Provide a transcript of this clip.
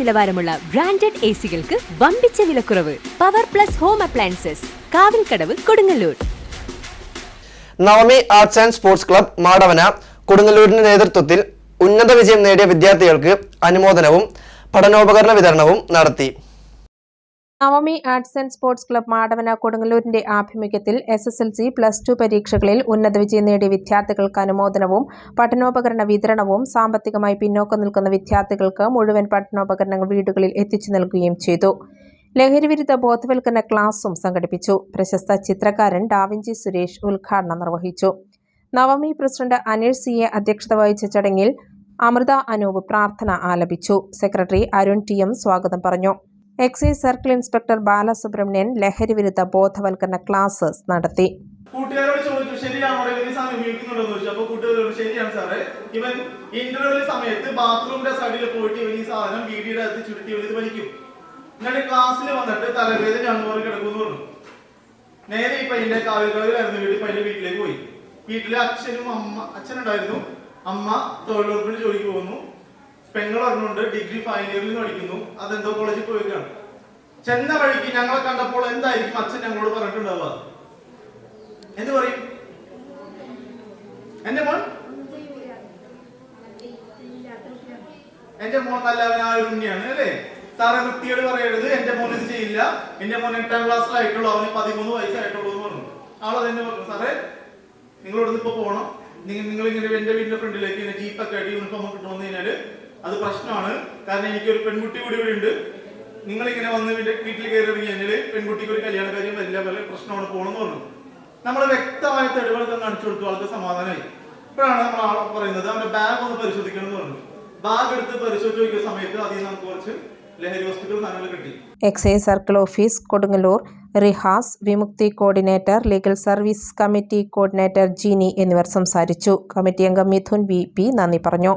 നിലവാരമുള്ള branded A സികൾക്ക് വമ്പിച്ച വിലക്കുറവ്. Power plus home appliances Kavilkadavu Kodungallur. Navami arts and sports club Madavana കൊടുങ്ങല്ലൂരിന്റെ നേതൃത്വത്തിൽ ഉന്നത വിജയം നേടിയ വിദ്യാർത്ഥികൾക്ക് അനുമോദനവും പഠനോപകരണ വിതരണവും നടത്തി. Navami arts and sports club Madavana കൊടുങ്ങല്ലൂരിന്റെ ആഭിമുഖ്യത്തിൽ S S L C plus two പരീക്ഷകളിൽ ഉന്നത വിജയം നേടിയ വിദ്യാർത്ഥികൾക്ക് അനുമോദനവും പഠനോപകരണ വിതരണവും സാമ്പത്തികമായി പിന്നോക്കം നിൽക്കുന്ന വിദ്യാർത്ഥികൾക്ക് മുഴുവൻ പഠനോപകരണങ്ങൾ വീടുകളിൽ എത്തിച്ചു നൽകുകയും ചെയ്തു. ലഹരിവിരുദ്ധ ബോധവൽക്കരണ ക്ലാസും സംഘടിപ്പിച്ചു. പ്രശസ്ത ചിത്രകാരൻ ഡാവിഞ്ചി സുരേഷ് ഉദ്ഘാടനം നിർവഹിച്ചു. നവമി പ്രസിഡന്റ് അനിൽ സിയെ അധ്യക്ഷത വഹിച്ച ചടങ്ങിൽ അമൃത അനൂപ് പ്രാർത്ഥന ആലപിച്ചു. സെക്രട്ടറി അരുൺ ടി എം സ്വാഗതം പറഞ്ഞു. എക്സൈസ് സർക്കിൾ ഇൻസ്പെക്ടർ ബാലസുബ്രഹ്മണ്യൻ ലഹരി വിരുദ്ധ ബോധവൽക്കരണ ക്ലാസ് നടത്തി. ചോദിച്ചു ഇവൻ സമയത്ത് ബാത്റൂമിന്റെ സൈഡിൽ പോയിട്ട് ഇവൻ ഈ സാധനം എന്നിട്ട് ക്ലാസ്സിൽ വന്നിട്ട് തലവേദന അങ്ങോട്ട് കിടക്കുമെന്ന് പറഞ്ഞു. നേരെ ഈ പയ്യന്റെ കാവിൽക്കാവിലായിരുന്നു വീട്ടിൽ പയ്യന്റെ വീട്ടിലേക്ക് പോയി. വീട്ടിലെ അച്ഛനും അമ്മ അച്ഛനുണ്ടായിരുന്നു. അമ്മ തൊഴിലുറപ്പിന് ജോലിക്ക് പോകുന്നു. പെങ്ങൾ പറഞ്ഞുകൊണ്ട് ഡിഗ്രി ഫൈനൽ ഇയറിൽ പഠിക്കുന്നു. അതെന്തോ കോളേജിൽ പോയിക്കാണ് ചെന്ന വഴിക്ക് ഞങ്ങളെ കണ്ടപ്പോൾ എന്തായിരിക്കും അച്ഛൻ ഞങ്ങളോട് പറഞ്ഞിട്ടുണ്ടാവുക? എന്ത് പറയും? എന്റെ മോൻ? എന്റെ മോൻ നല്ലവനായ ഒരു അല്ലേ? സാറേ വൃത്തിയോട് പറയരുത്. എന്റെ മോൻ ഇത് ചെയ്യില്ല. എന്റെ മോൻ എട്ടാം ക്ലാസ്സിലായിട്ടുള്ളൂ അവന് പതിമൂന്ന് വയസ്സായിട്ടുള്ളൂ എന്ന് പറഞ്ഞു. ആളത് തന്നെ പറഞ്ഞു സാറേ നിങ്ങളോട് ഇപ്പൊ പോകണം നിങ്ങൾ ഇങ്ങനെ എന്റെ വീടിന്റെ ഫ്രണ്ടിലേക്ക് ഇങ്ങനെ ജീപ്പൊക്കെ ആയിട്ട് യൂണിഫോം കിട്ടുമെന്ന് കഴിഞ്ഞാൽ അത് പ്രശ്നമാണ്. കാരണം എനിക്ക് ഒരു പെൺകുട്ടി കൂടി ഇവിടെ ഉണ്ട്. നിങ്ങൾ ഇങ്ങനെ വന്ന് വീട്ടിൽ കയറി ഇറങ്ങി കഴിഞ്ഞാൽ പെൺകുട്ടിക്ക് ഒരു കല്യാണ കാര്യം വരില്ല പോലെ പ്രശ്നമാണ് പോകണമെന്ന് പറഞ്ഞു. നമ്മൾ വ്യക്തമായ തെളിവുകൾ കാണിച്ചു കൊടുത്തു ആൾക്ക് സമാധാനമായി. ഇപ്പോഴാണ് നമ്മൾ ആൾ പറയുന്നത് അവന്റെ ബാഗ് ഒന്ന് പരിശോധിക്കണം എന്ന് പറഞ്ഞു. ബാഗ് എടുത്ത് പരിശോധിച്ച് നോക്കിയ സമയത്ത് അതിൽ നമുക്ക് കുറച്ച് ലഹരി വസ്തുക്കൾ സാധനങ്ങൾ കിട്ടി. Excise circle office Kodungallur. Rihas Vimukthi coordinator legal service committee coordinator Jeeni എന്നിവർ സംസാരിച്ചു. കമ്മിറ്റി അംഗം മിഥുൻ വി പി നന്ദി പറഞ്ഞു.